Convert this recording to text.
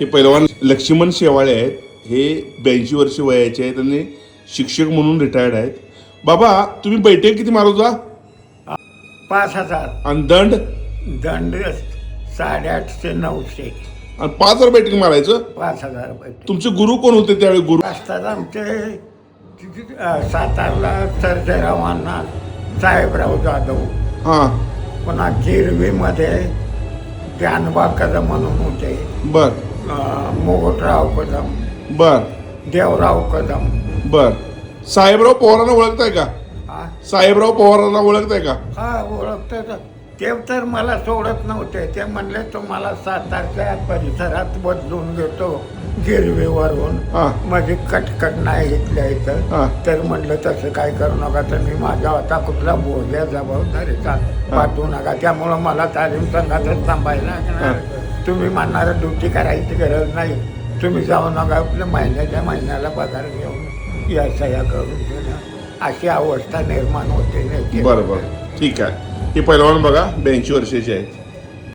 हे पैलवान लक्ष्मण शेवाळे आहेत. हे ब्याऐंशी वर्ष वयाचे आहेत आणि शिक्षक म्हणून रिटायर्ड आहेत. बाबा तुम्ही बैठक किती मारत होता? पाच हजार. आणि दंड? दंड साडेआठशे नऊशे. आणि पाच हजार बैठक मारायचं? पाच हजार रुपये तुमचे गुरु कोण होते त्यावेळी? गुरु? असतात आमचे अं, सातारला सर्जेराव अण्णा साहेबराव जाधव. हां. पुन्हा गिरवीमध्ये जानबा कदम म्हणून होते. बर. मोगटराव कदम. बर. देवराव कदम. बर. साहेबराव पवारांना ओळखताय का? हा? साहेबराव पवारांना ओळखताय का? हा ओळखतात ते तर मला सोडत नव्हते. ते म्हणले तुम्हाला सातारच्या परिसरात बदलून घेतो गिरवीवरून. हा. माझी कटकट नाही हा. इथं. तर म्हणलं तसं काय करू नका तुम्ही. माझ्या आता कुठला बोध्या जबाबदारीचा. पाठवू नका. त्यामुळं मला तालीम संघातच थांबायला लागणार. तुम्ही म्हणणार ड्युटी करायची गरज नाही. तुम्ही जाऊ नका आपल्या महिन्याच्या महिन्याला पगार घेऊन या सह्या करून घेणं अशी अवस्था निर्माण होते नाही ठीक आहे. ही पैलवान बघा ब्याऐंशी वर्षाची आहेत.